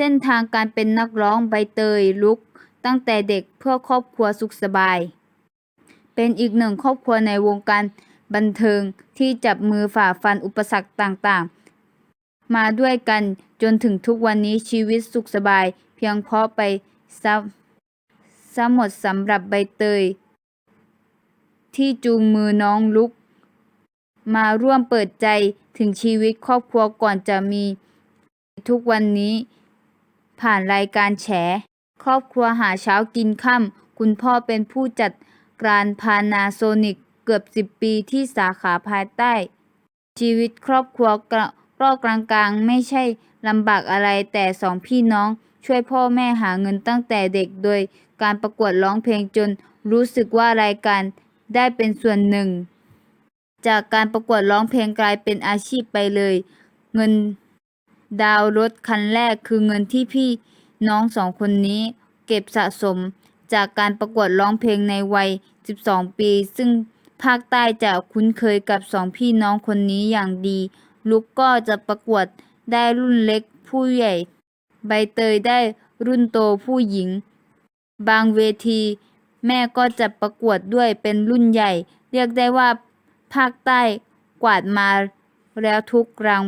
ส้นทางการเป็นนักร้องใบเตยลุก ตั้งแต่เด็กเพื่อครอบครัวสุขสบาย เป็นอีกหนึ่งครอบครัวในวงการบันเทิงที่จับมือฝ่าฟันอุปสรรคต่างๆ มาด้วยกันจนถึงทุกวันนี้ชีวิตสุขสบาย เพียงเพราะไปซะซะหมดสำหรับใบเตย ที่จูงมือน้องลุก มาร่วมเปิดใจถึงชีวิตครอบครัวก่อนจะมีทุกวันนี้ ผ่านรายการแฉ ครอบครัวหาเช้ากินค่ำคุณพ่อเป็นผู้จัดการพานาโซนิกเกือบ 10 ปีที่สาขาภายใต้ ชีวิตครอบครัวกระก็กลางๆ ไม่ใช่ลำบากอะไรแต่สองพี่น้อง ช่วยพ่อแม่หาเงินตั้งแต่เด็กโดยการประกวดร้องเพลงจนรู้สึกว่ารายการได้เป็นส่วนหนึ่ง จากการประกวดร้องเพลงกลายเป็นอาชีพไปเลย เงิน ดาวรถคันแรกคือเงินที่พี่น้องสองคนนี้เก็บสะสมจากการประกวดร้องเพลงในวัย 12 ปี ซึ่งภาคใต้จะคุ้นเคยกับสองพี่น้องคนนี้อย่างดี ลุกก็จะประกวดได้รุ่นเล็กผู้ใหญ่ ใบเตยได้รุ่นโตผู้หญิง บางเวที แม่ก็จะประกวดด้วยเป็นรุ่นใหญ่ เรียกได้ว่าภาคใต้กวาดมาแล้วทุกราง